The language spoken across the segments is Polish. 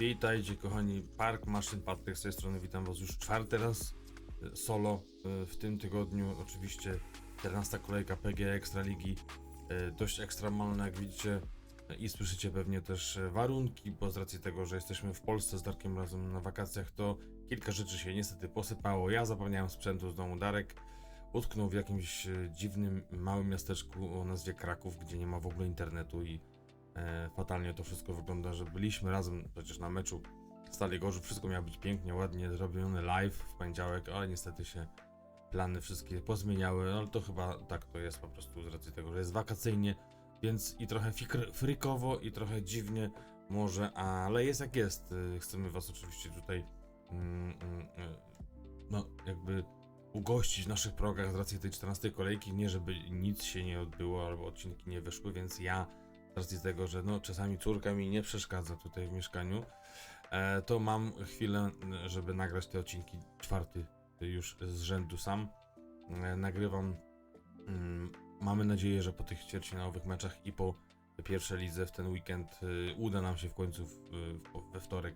Witajcie kochani, Park Maszyn, Patryk z tej strony, witam was już czwarty raz e, solo e, w tym tygodniu, oczywiście 14 kolejka PG Ekstraligi, e, dość ekstremalna jak widzicie. I słyszycie pewnie też warunki, bo z racji tego, że jesteśmy w Polsce z Darkiem razem na wakacjach, to kilka rzeczy się niestety posypało, ja zapomniałem sprzętu z domu, Darek utknął w jakimś dziwnym, małym miasteczku o nazwie Kraków, gdzie nie ma w ogóle internetu i e, fatalnie to wszystko wygląda, że byliśmy razem przecież na meczu Stali Gorzów, wszystko miało być pięknie, ładnie zrobiony live w poniedziałek, ale niestety się plany wszystkie pozmieniały, no to chyba tak to jest po prostu z racji tego, że jest wakacyjnie, więc i trochę frykowo i trochę dziwnie może, ale jest jak jest. Y, Chcemy was oczywiście tutaj mm, mm, y, no jakby ugościć w naszych progach z racji tej 14 kolejki, nie żeby nic się nie odbyło albo odcinki nie wyszły, więc ja racji tego, że no czasami córka mi nie przeszkadza tutaj w mieszkaniu, e, to mam chwilę, żeby nagrać te odcinki czwarty już z rzędu sam. E, nagrywam. Mm, mamy nadzieję, że po tych ćwierćfinałowych meczach i po pierwszej lidze w ten weekend y, uda nam się w końcu we wtorek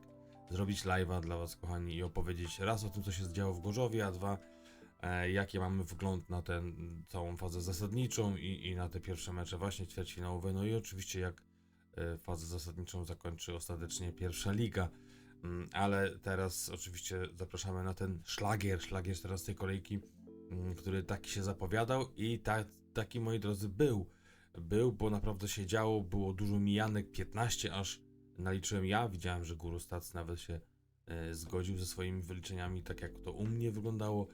zrobić live'a dla was kochani i opowiedzieć raz o tym, co się działo w Gorzowie, a dwa e, jakie mamy wgląd na tę całą fazę zasadniczą i, i na te pierwsze mecze właśnie ćwierćfinałowe, no i oczywiście jak e, fazę zasadniczą zakończy ostatecznie pierwsza liga. Mm, Ale teraz oczywiście zapraszamy na ten szlagier, szlagier teraz tej kolejki, mm, który taki się zapowiadał i ta, taki moi drodzy był. Był, bo naprawdę się działo, było dużo mijanek, 15 aż naliczyłem ja, widziałem, że Guru Stats nawet się e, zgodził ze swoimi wyliczeniami, tak jak to u mnie wyglądało.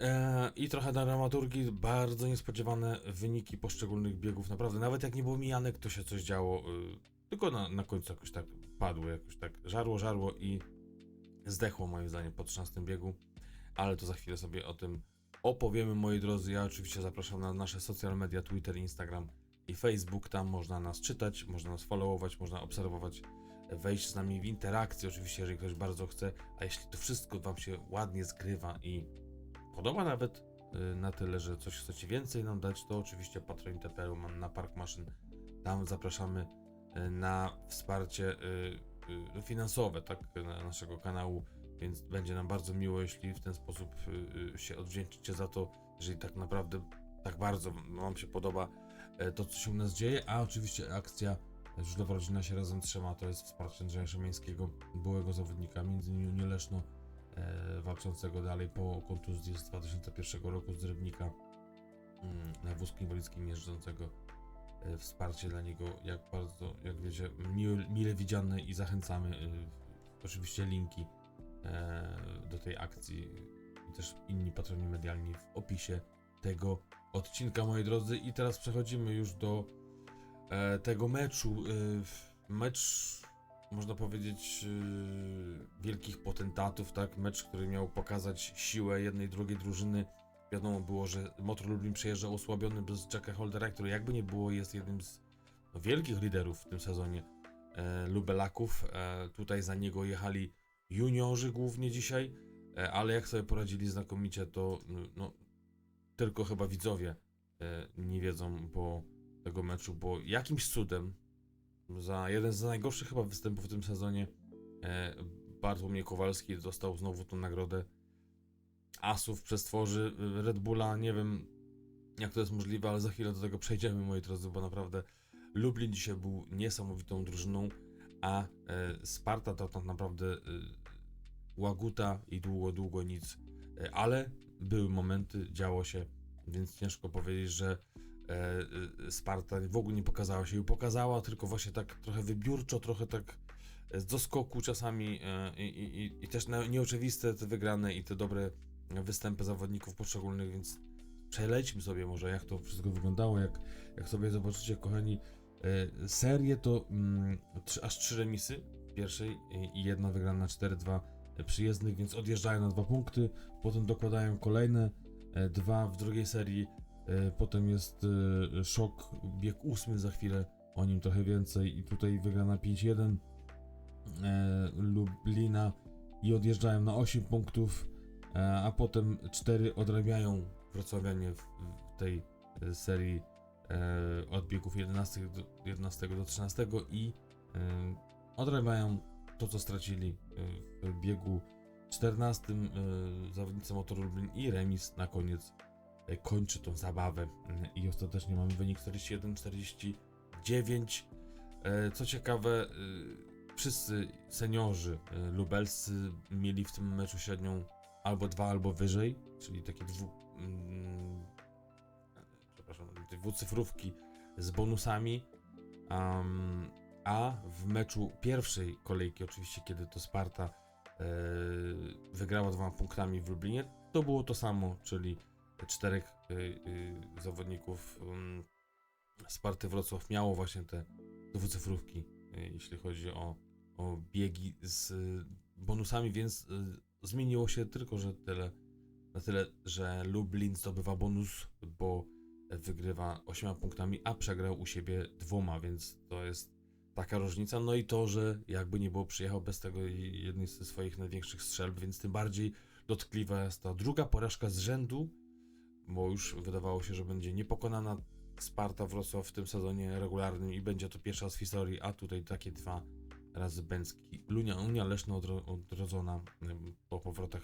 E, I trochę dramaturgii, bardzo niespodziewane wyniki poszczególnych biegów, naprawdę, nawet jak nie było mijanek, to się coś działo, y, tylko na, na końcu jakoś tak padło, jakoś tak żarło, żarło i zdechło moim zdaniem po 13 biegu, ale to za chwilę sobie o tym opowiemy, moi drodzy. Ja oczywiście zapraszam na nasze social media, Twitter, Instagram i Facebook, tam można nas czytać, można nas followować, można obserwować, wejść z nami w interakcję, oczywiście, jeżeli ktoś bardzo chce, a jeśli to wszystko Wam się ładnie zgrywa i podoba nawet y, na tyle, że coś chcecie więcej nam dać, to oczywiście patron.pl mam na Park Maszyn. Tam zapraszamy y, na wsparcie y, finansowe tak, na naszego kanału, więc będzie nam bardzo miło, jeśli w ten sposób się odwdzięczycie za to, jeżeli tak naprawdę tak bardzo Wam się podoba e, to, co się u nas dzieje, a oczywiście akcja Żulowa Rodzina się razem trzyma, to jest wsparcie Andrzeja Szymańskiego, byłego zawodnika, między innymi Unii Leszno, e, walczącego dalej po kontuzji z 2001 roku z Rybnika mm, na wózku inwalidzkim jeżdżącego. E, Wsparcie dla niego, jak bardzo, jak wiecie, mile, widziane i zachęcamy. e, Oczywiście linki e, do tej akcji i też inni patroni medialni w opisie tego odcinka, moi drodzy. I teraz przechodzimy już do e, tego meczu. E, mecz, można powiedzieć, e, wielkich potentatów, tak? Mecz, który miał pokazać siłę jednej, drugiej drużyny. Wiadomo było, że Motor Lublin przyjeżdżał osłabiony bez Jacka Holdera, który jakby nie było jest jednym z no, wielkich liderów w tym sezonie e, Lubelaków. E, tutaj za niego jechali juniorzy głównie dzisiaj, e, ale jak sobie poradzili znakomicie, to no, tylko chyba widzowie e, nie wiedzą po tego meczu, bo jakimś cudem za jeden z najgorszych chyba występów w tym sezonie. E, Bartłomiej Kowalski dostał znowu tą nagrodę asów przestworzy e, Red Bulla, nie wiem jak to jest możliwe, ale za chwilę do tego przejdziemy moi drodzy, bo naprawdę Lublin dzisiaj był niesamowitą drużyną, a e, Sparta to tak naprawdę e, łaguta i długo, długo nic, e, ale były momenty, działo się, więc ciężko powiedzieć, że Sparta w ogóle nie pokazała się. I pokazała, tylko właśnie tak trochę wybiórczo, trochę tak e, z doskoku czasami e, i, i, i też nieoczywiste te wygrane i te dobre występy zawodników poszczególnych, więc przelećmy sobie może jak to wszystko wyglądało, jak, jak sobie zobaczycie kochani. E, serię to mm, trzy, aż trzy remisy pierwszej i, jedna wygrana 4-2 przyjezdnych, więc odjeżdżają na dwa punkty, potem dokładają kolejne e, dwa w drugiej serii, e, potem jest e, szok, bieg ósmy za chwilę, o nim trochę więcej. I tutaj wygrana 5-1 e, Lublina. I odjeżdżają na 8 punktów, e, a potem 4 odrabiają wrocławianie w, tej e, serii e, od biegów 11 do, 11 do 13 i e, odrabiają to, co stracili w biegu 14 y, zawodnicy Motor Lublin i remis na koniec kończy tą zabawę Y, i ostatecznie mamy wynik 41-49. E, Co ciekawe, y, wszyscy seniorzy lubelscy mieli w tym meczu średnią albo dwa, albo wyżej, czyli takie dwu, mm, przepraszam, dwucyfrówki z bonusami. Am, a w meczu pierwszej kolejki, oczywiście, kiedy to Sparta e, wygrała dwoma punktami w Lublinie, to było to samo, czyli czterech e, e, zawodników um, Sparty Wrocław miało właśnie te dwucyfrówki, e, jeśli chodzi o, o biegi z e, bonusami, więc e, zmieniło się tylko, że tyle, na tyle, że Lublin zdobywa bonus, bo wygrywa 8 punktami, a przegrał u siebie dwoma, więc to jest taka różnica. No i to, że jakby nie było, przyjechał bez tego jednej ze swoich największych strzelb, więc tym bardziej dotkliwa jest ta druga porażka z rzędu, bo już wydawało się, że będzie niepokonana Sparta Wrocław w tym sezonie regularnym i będzie to pierwsza z historii, a tutaj takie dwa razy Bęcki. Lunia, Unia Leszno odro, odrodzona po powrotach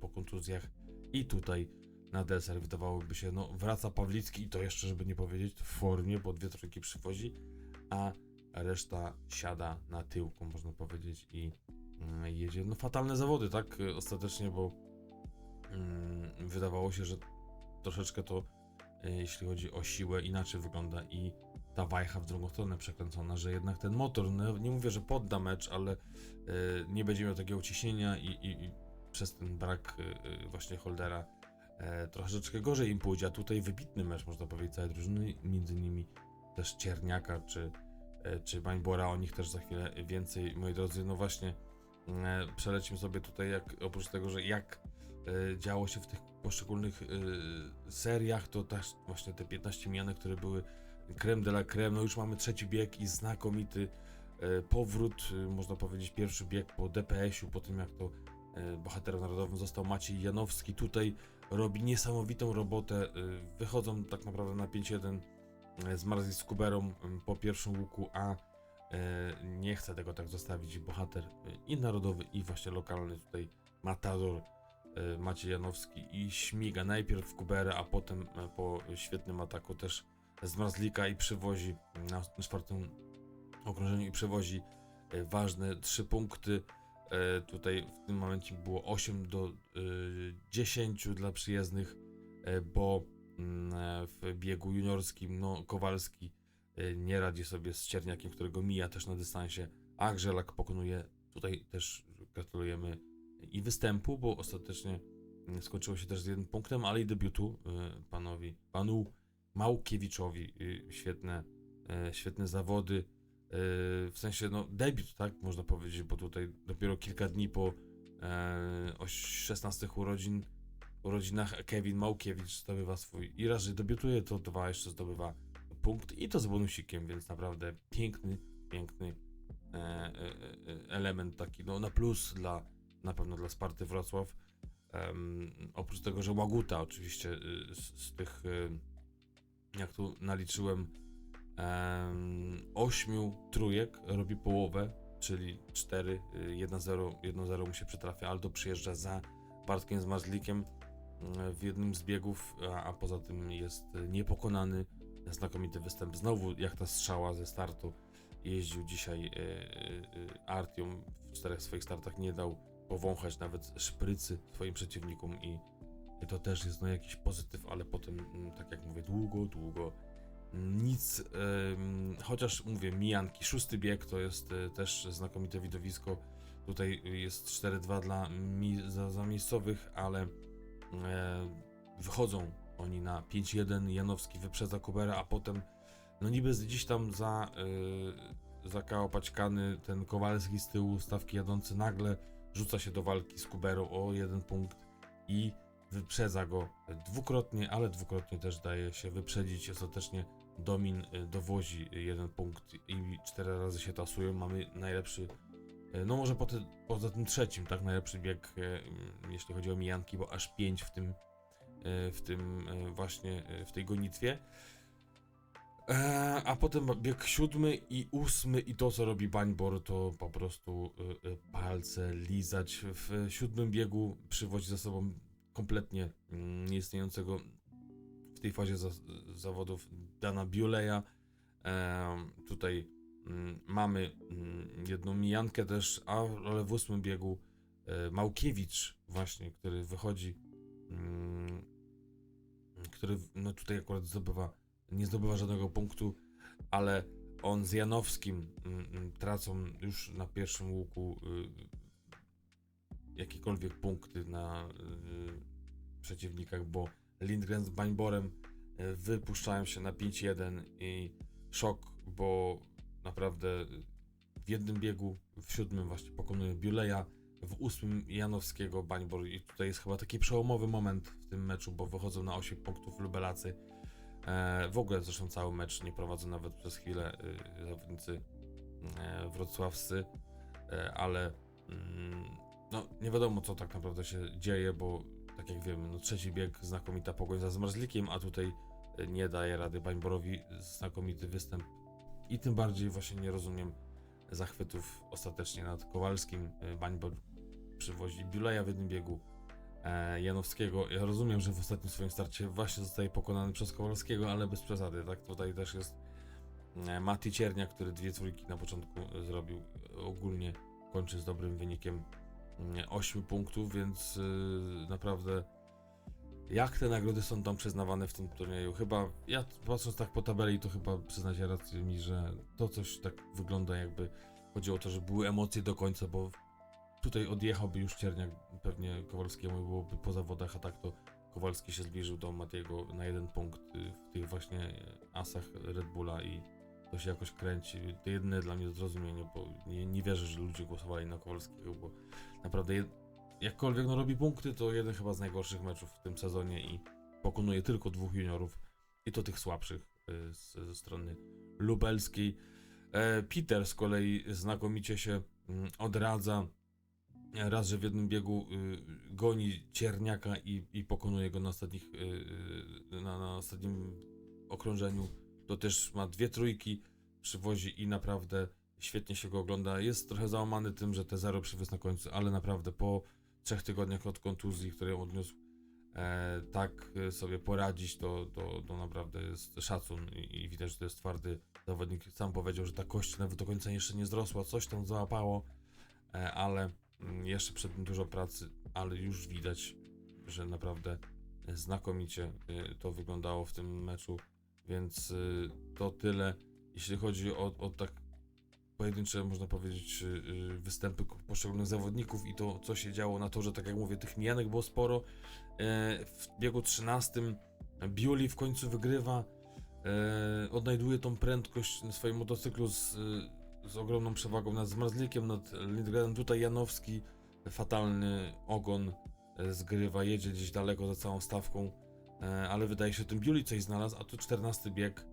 po kontuzjach i tutaj na deser wydawałoby się, no wraca Pawlicki i to jeszcze, żeby nie powiedzieć, w formie, bo dwie trójki przywozi, a reszta siada na tyłku, można powiedzieć, i mm, jedzie. No fatalne zawody, tak, ostatecznie, bo mm, wydawało się, że troszeczkę to, y, jeśli chodzi o siłę, inaczej wygląda i ta wajcha w drugą stronę przekręcona, że jednak ten motor, no, nie mówię, że podda mecz, ale y, nie będzie miał takiego ciśnienia i, i, i przez ten brak y, właśnie holdera e, troszeczkę gorzej im pójdzie, a tutaj wybitny mecz, można powiedzieć, całej drużyny, między nimi też Cierniaka czy, e, czy Bańbora, o nich też za chwilę więcej, moi drodzy, no właśnie e, przelecimy sobie tutaj, jak, oprócz tego, że jak e, działo się w tych poszczególnych e, seriach, to też właśnie te 15 mianek, które były creme de la creme, no już mamy trzeci bieg i znakomity e, powrót, e, można powiedzieć pierwszy bieg po DPS-u, po tym jak to e, bohaterem narodowym został Maciej Janowski, tutaj robi niesamowitą robotę, e, wychodzą tak naprawdę na 5-1 z Marzi z Kuberą po pierwszym łuku, a e, nie chce tego tak zostawić. Bohater e, i narodowy i właśnie lokalny tutaj Matador e, Maciej Janowski i śmiga najpierw w Kuberę, a potem e, po świetnym ataku też z Marzlika i przywozi na czwartym okrążeniu i przywozi e, ważne trzy punkty. E, Tutaj w tym momencie było 8 do e, 10 dla przyjezdnych, e, bo mm, e, w biegu juniorskim no, Kowalski e, nie radzi sobie z Cierniakiem, którego mija też na dystansie, a Grzelak pokonuje. Tutaj też gratulujemy i występu, bo ostatecznie skończyło się też z jednym punktem, ale i debiutu e, panowi, panu Małkiewiczowi. Y, Świetne, e, świetne zawody. W sensie, no, debiut, tak można powiedzieć, bo tutaj dopiero kilka dni po e, o 16 urodzin, urodzinach Kevin Małkiewicz zdobywa swój. I raz, że debiutuje, to dwa jeszcze zdobywa punkt i to z bonusikiem, więc naprawdę piękny, piękny e, e, element taki, no na plus dla, na pewno dla Sparty Wrocław. Em, oprócz tego, że Łaguta oczywiście y, z, z tych, y, jak tu naliczyłem, em, ośmiu trójek robi połowę, czyli 4, 1-0, 1-0 mu się przytrafia. Aldo przyjeżdża za Bartkiem z Marzlikiem y, w jednym z biegów, a, a poza tym jest niepokonany. Znakomity występ. Znowu jak ta strzała ze startu. Jeździł dzisiaj Artium w czterech swoich startach, nie dał powąchać nawet szprycy swoim przeciwnikom i to też jest no jakiś pozytyw, ale potem, mm, tak jak mówię, długo, długo nic, chociaż mówię, mijanki, szósty bieg to jest e, też znakomite widowisko, tutaj jest 4-2 dla mi, za, za miejscowych, ale e, wychodzą oni na 5-1, Janowski wyprzedza Kubera, a potem no niby gdzieś tam za, y, za paćkany ten Kowalski z tyłu, stawki jadący nagle rzuca się do walki z Kuberą o jeden punkt i wyprzedza go dwukrotnie, ale dwukrotnie też daje się wyprzedzić. Ostatecznie Domin y, dowozi jeden punkt i cztery razy się tasują. Mamy najlepszy, y, no może poza, poza tym trzecim, tak, najlepszy bieg, y, mm, jeśli chodzi o mijanki, bo aż pięć w tym, w tym właśnie, w tej gonitwie. E, a potem bieg siódmy i ósmy i to co robi Bańbor to po prostu y, y, palce lizać. W siódmym biegu przywodzi za sobą kompletnie mm, nieistniejącego w tej fazie za, zawodów Dana Biuleja. E, tutaj mm, mamy mm, jedną mijankę też, a, ale w ósmym biegu e, Małkiewicz właśnie, który wychodzi, mm, który no tutaj akurat zdobywa, nie zdobywa żadnego punktu, ale on z Janowskim mm, mm, tracą już na pierwszym łuku y, jakiekolwiek punkty na y, przeciwnikach, bo Lindgren z Bańborem y, wypuszczają się na 5-1 i szok, bo naprawdę w jednym biegu, w siódmym właśnie pokonuje Biuleja, w ósmym Janowskiego Bańbor i tutaj jest chyba taki przełomowy moment w tym meczu, bo wychodzą na 8 punktów Lubelacy. E, w ogóle zresztą cały mecz nie prowadzą nawet przez chwilę y, zawodnicy e, wrocławscy, e, ale mm, no nie wiadomo co tak naprawdę się dzieje, bo tak jak wiemy, no trzeci bieg znakomita pogoń za Zmarzlikiem, a tutaj e, nie daje rady Bańborowi znakomity występ i tym bardziej właśnie nie rozumiem zachwytów ostatecznie nad Kowalskim. Bańbor przywozi Biuleja w jednym biegu, Janowskiego. Ja rozumiem, że w ostatnim swoim starcie właśnie zostaje pokonany przez Kowalskiego, ale bez przesady, tak? Tutaj też jest e, Mati Ciernia, który dwie trójki na początku e, zrobił. Ogólnie kończy z dobrym wynikiem 8 punktów, więc e, naprawdę jak te nagrody są tam przyznawane w tym turnieju? Chyba, ja patrząc tak po tabeli, to chyba przyznacie rację mi, że to coś tak wygląda jakby chodziło o to, że były emocje do końca, bo tutaj odjechałby już Cierniak, pewnie Kowalskiemu byłoby po zawodach, a tak to Kowalski się zbliżył do Matiego na jeden punkt y, w tych właśnie asach Red Bulla i to się jakoś kręci. To jedyne dla mnie zrozumienie, bo nie, nie wierzę, że ludzie głosowali na Kowalskiego, bo naprawdę jed... jakkolwiek no robi punkty, to jeden chyba z najgorszych meczów w tym sezonie i pokonuje tylko dwóch juniorów i to tych słabszych y, ze strony lubelskiej. E, Peter z kolei znakomicie się mm, odradza. Raz, że w jednym biegu y, goni Cierniaka i, i pokonuje go na, ostatnich, y, y, na, na ostatnim okrążeniu. To też ma dwie trójki, przywozi i naprawdę świetnie się go ogląda. Jest trochę załamany tym, że te zero przywiózł na końcu, ale naprawdę po trzech tygodniach od kontuzji, które odniósł, e, tak e, sobie poradzić, to, to, to naprawdę jest szacun i, i widać, że to jest twardy zawodnik. Sam powiedział, że ta kość nawet do końca jeszcze nie zrosła, coś tam załapało, e, ale jeszcze przed nim dużo pracy, ale już widać, że naprawdę znakomicie e, to wyglądało w tym meczu, więc e, to tyle, jeśli chodzi o, o tak pojedyncze, można powiedzieć, y, y, występy poszczególnych zawodników i to, co się działo na torze, tak jak mówię, tych mijanek było sporo. E, W biegu 13 Biuli w końcu wygrywa, e, odnajduje tą prędkość na swoim motocyklu z, y, z ogromną przewagą nad Zmarzlikiem, nad Lindgrenem. Tutaj Janowski, fatalny ogon e, zgrywa, jedzie gdzieś daleko za całą stawką, e, ale wydaje się, że tym Biuli coś znalazł, a tu 14 bieg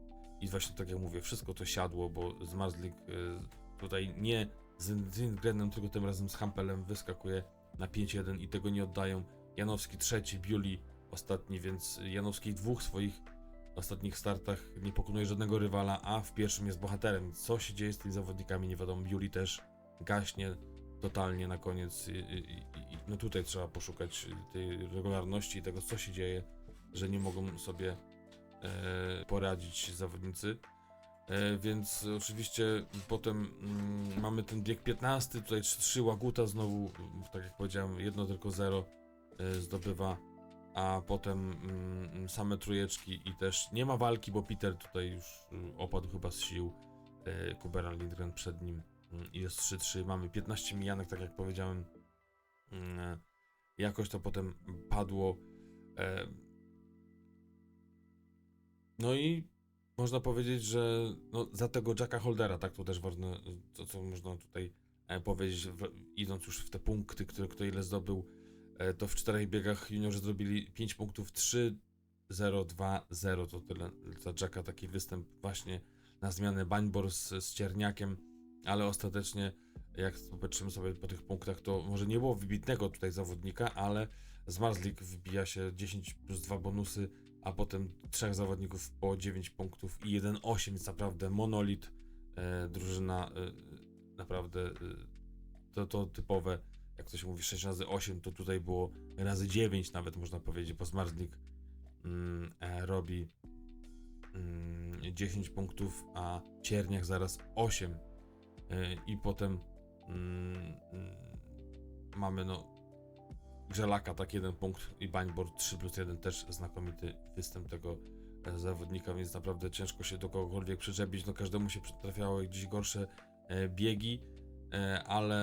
i właśnie tak jak mówię, wszystko to siadło, bo Zmarzlik y, tutaj nie z Lindgrenem, tylko tym razem z Hampelem wyskakuje na 5-1 i tego nie oddają. Janowski trzeci, Biuli ostatni, więc Janowski dwóch swoich ostatnich startach nie pokonuje żadnego rywala, a w pierwszym jest bohaterem. Co się dzieje z tymi zawodnikami, nie wiadomo. Biuli też gaśnie totalnie na koniec. I, no tutaj trzeba poszukać tej regularności i tego, co się dzieje, że nie mogą sobie e, poradzić zawodnicy. E, więc oczywiście potem mm, mamy ten bieg 15, tutaj 3 Łaguta znowu, tak jak powiedziałem, jedno tylko 0 e, zdobywa, a potem mm, same trójeczki i też nie ma walki, bo Peter tutaj już y, opadł chyba z sił, e, Kubera Lindgren przed nim mm, i jest 3-3, mamy 15 mijanek, tak jak powiedziałem, Mm, jakoś to potem padło. E, no i można powiedzieć, że no, za tego Jacka Holdera, tak to też ważne, to co można tutaj e, powiedzieć, w, idąc już w te punkty, które kto ile zdobył, e, to w czterech biegach juniorzy zrobili 5 punktów, 3, 0, 2, 0, to tyle za Jacka taki występ właśnie na zmianę Bańbor z, z Cierniakiem, ale ostatecznie jak popatrzymy sobie po tych punktach, to może nie było wybitnego tutaj zawodnika, ale Zmarzlik wbija się 10 plus 2 bonusy, a potem trzech zawodników po 9 punktów i 1-8, więc naprawdę monolit, e, drużyna e, naprawdę e, to, to typowe, jak to się mówi 6 razy 8, to tutaj było razy 9 nawet można powiedzieć, bo Zmarzlik mm, e, robi mm, 10 punktów, a Cierniak zaraz 8 e, i potem mm, mamy no Grzelaka tak jeden punkt i Bańbor 3 plus 1 też znakomity występ tego e, zawodnika, więc naprawdę ciężko się do kogokolwiek przyczepić, no każdemu się trafiały gdzieś gorsze biegi, ale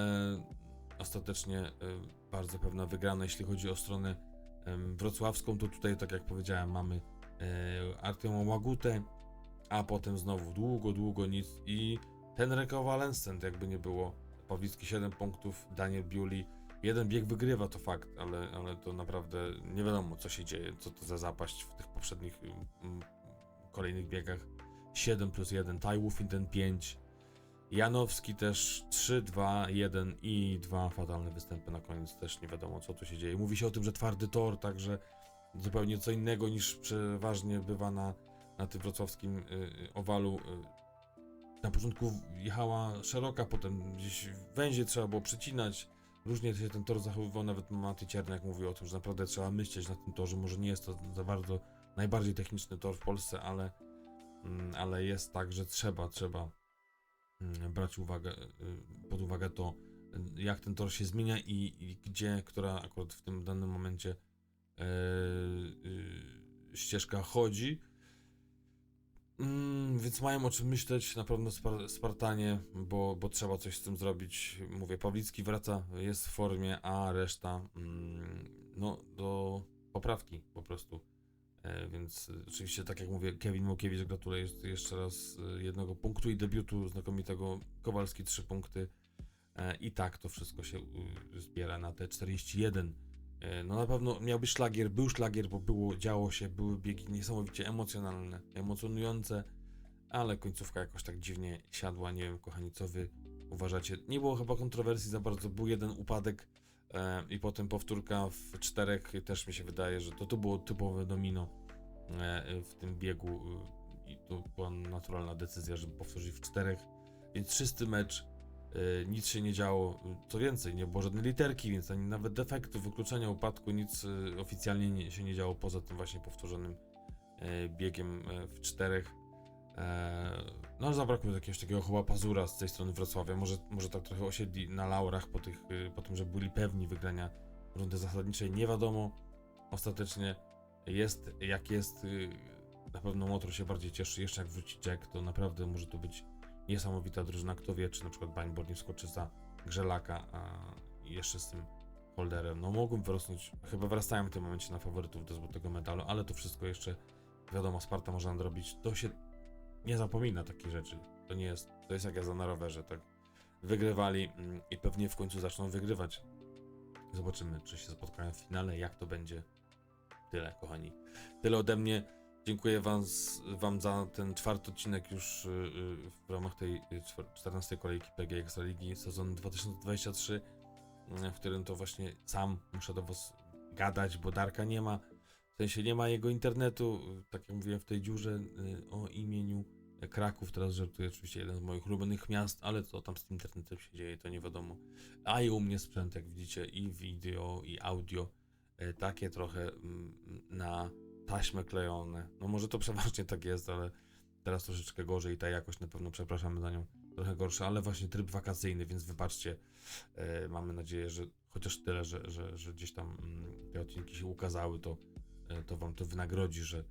ostatecznie e, bardzo pewna wygrana, jeśli chodzi o stronę wrocławską, to tutaj tak jak powiedziałem mamy e, Artioma Łagutę, a potem znowu długo, długo nic i ten rekonwalescent jakby nie było, Pawlicki 7 punktów, Daniel Biuli Jeden bieg wygrywa, to fakt, ale, ale to naprawdę nie wiadomo, co się dzieje, co to za zapaść w tych poprzednich kolejnych biegach. 7 plus 1, Tai Wufington 5, Janowski też 3, 2, 1 i dwa fatalne występy na koniec, też nie wiadomo, co tu się dzieje. Mówi się o tym, że twardy tor, także zupełnie co innego niż przeważnie bywa na, na tym wrocławskim y, y, owalu. Y, na początku jechała szeroka, potem gdzieś węzie trzeba było przecinać, Różnie się ten tor zachowywał, nawet Maty Cierniak mówił o tym, że naprawdę trzeba myśleć na tym torze. Może nie jest to za bardzo najbardziej techniczny tor w Polsce, ale, mm, ale jest tak, że trzeba, trzeba brać uwagę, y, pod uwagę to, y, jak ten tor się zmienia i, i gdzie, która akurat w tym danym momencie e, y, ścieżka chodzi. Mm, więc mają o czym myśleć na pewno Spar- Spartanie, bo, bo trzeba coś z tym zrobić. Mówię, Pawlicki wraca, jest w formie, a reszta mm, no do poprawki po prostu. E, więc y, oczywiście, tak jak mówię, Kevin Mokiewicz gratuluję jeszcze- raz y, jednego punktu i debiutu znakomitego. Kowalski trzy punkty. E, I tak to wszystko się zbiera na te 41. E, No na pewno miał być szlagier, był szlagier, bo było, działo się, były biegi niesamowicie emocjonalne, emocjonujące, ale końcówka jakoś tak dziwnie siadła, nie wiem kochani co wy uważacie. Nie było chyba kontrowersji za bardzo, był jeden upadek e, i potem powtórka w czterech, też mi się wydaje, że to, to było typowe domino e, w tym biegu e, i to była naturalna decyzja, żeby powtórzyć w czterech, więc czysty mecz, E, nic się nie działo. Co więcej, nie było żadnej literki, więc ani nawet defektu, wykluczenia, upadku, nic e, oficjalnie nie, się nie działo poza tym właśnie powtórzonym e, biegiem e, w czterech. E, no, zabrakło jakiegoś takiego chyba pazura z tej strony Wrocławia. Może, może tak trochę osiedli na laurach po, tych, e, po tym, że byli pewni wygrania rundy zasadniczej. Nie wiadomo. Ostatecznie jest jak jest. e, Na pewno motor się bardziej cieszy. Jeszcze jak wróci Jack, to naprawdę może to być niesamowita drużyna. Kto wie, czy na przykład Bańbor nie wskoczy za Grzelaka, jeszcze z tym holderem. No mogą wyrosnąć, chyba wrastają w tym momencie na faworytów do złotego medalu, ale to wszystko jeszcze, wiadomo, Sparta może nadrobić. To się nie zapomina takich rzeczy. To nie jest, to jest jak ja za na rowerze, tak wygrywali mm, i pewnie w końcu zaczną wygrywać. Zobaczymy, czy się spotkają w finale, jak to będzie. Tyle, kochani. Tyle ode mnie. Dziękuję wam, z- wam za ten czwarty odcinek już y, y, w ramach tej y, czwar- 14 kolejki PG Ekstraligi sezon 2023, y, w którym to właśnie sam muszę do was gadać, bo Darka nie ma. W sensie nie ma jego internetu, y, tak jak mówiłem w tej dziurze y, o imieniu Kraków, teraz żartuję oczywiście jeden z moich ulubionych miast, ale co tam z tym internetem się dzieje, to nie wiadomo. A i u mnie sprzęt, jak widzicie, i wideo, i audio, y, takie trochę mm, na taśmę klejone. No może to przeważnie tak jest, ale teraz troszeczkę gorzej i ta jakość na pewno, przepraszamy za nią, trochę gorsza, ale właśnie tryb wakacyjny, więc wybaczcie. E, mamy nadzieję, że chociaż tyle, że, że, że gdzieś tam mm, te odcinki się ukazały, to, to wam to wynagrodzi, że e,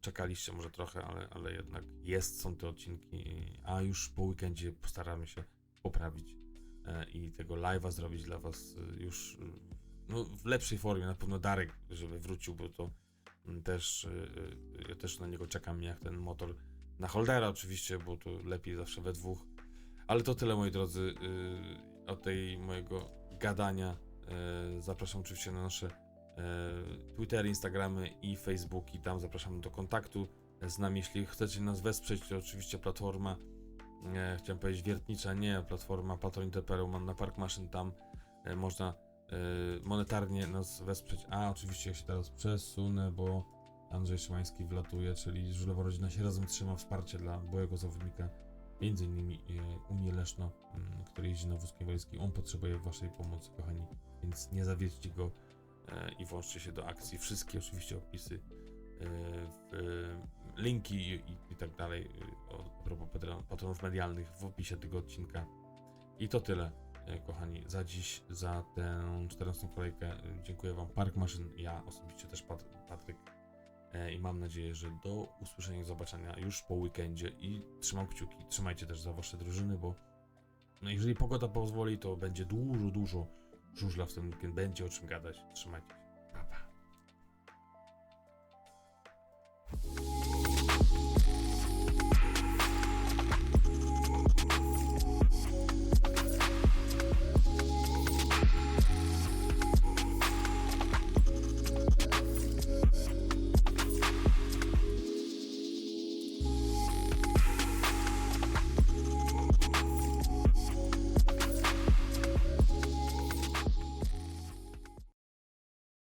czekaliście może trochę, ale, ale jednak jest, są te odcinki, a już po weekendzie postaramy się poprawić e, i tego live'a zrobić dla was e, już e, no, w lepszej formie, na pewno Darek, żeby wrócił, bo to mm, też, ja też na niego czekam, jak ten motor na Holdera oczywiście, bo to lepiej zawsze we dwóch. Ale to tyle, moi drodzy, od tej mojego gadania. Zapraszam oczywiście na nasze y, Twittery, Instagramy i Facebooki. Tam zapraszam do kontaktu z nami. Jeśli chcecie nas wesprzeć, to oczywiście platforma, e, chciałem powiedzieć wiertnicza, nie, platforma Patron.pl, mam na Park Maszyn, tam e, można e, monetarnie nas wesprzeć. A oczywiście ja się teraz przesunę, bo Andrzej Szymański wlatuje, czyli Żulewa Rodzina się razem trzyma wsparcie dla byłego zawodnika, między innymi e, Unii Leszno, mm, który jeździ na wózku inwalidzkim. On potrzebuje waszej pomocy, kochani, więc nie zawiedźcie go e, i włączcie się do akcji. Wszystkie oczywiście opisy, e, e, linki i, i, tak dalej e, o- a propos patron- patronów medialnych w opisie tego odcinka. I to tyle, e, kochani, za dziś, za tę 14 kolejkę. E, Dziękuję Wam, Park Maszyn, ja osobiście też Pat- Patryk. E, I mam nadzieję, że do usłyszenia i zobaczenia już po weekendzie. I trzymam kciuki, trzymajcie też za Wasze drużyny, bo no jeżeli pogoda pozwoli, to będzie dużo, dużo żużla w ten weekend. Będzie o czym gadać. Trzymajcie się.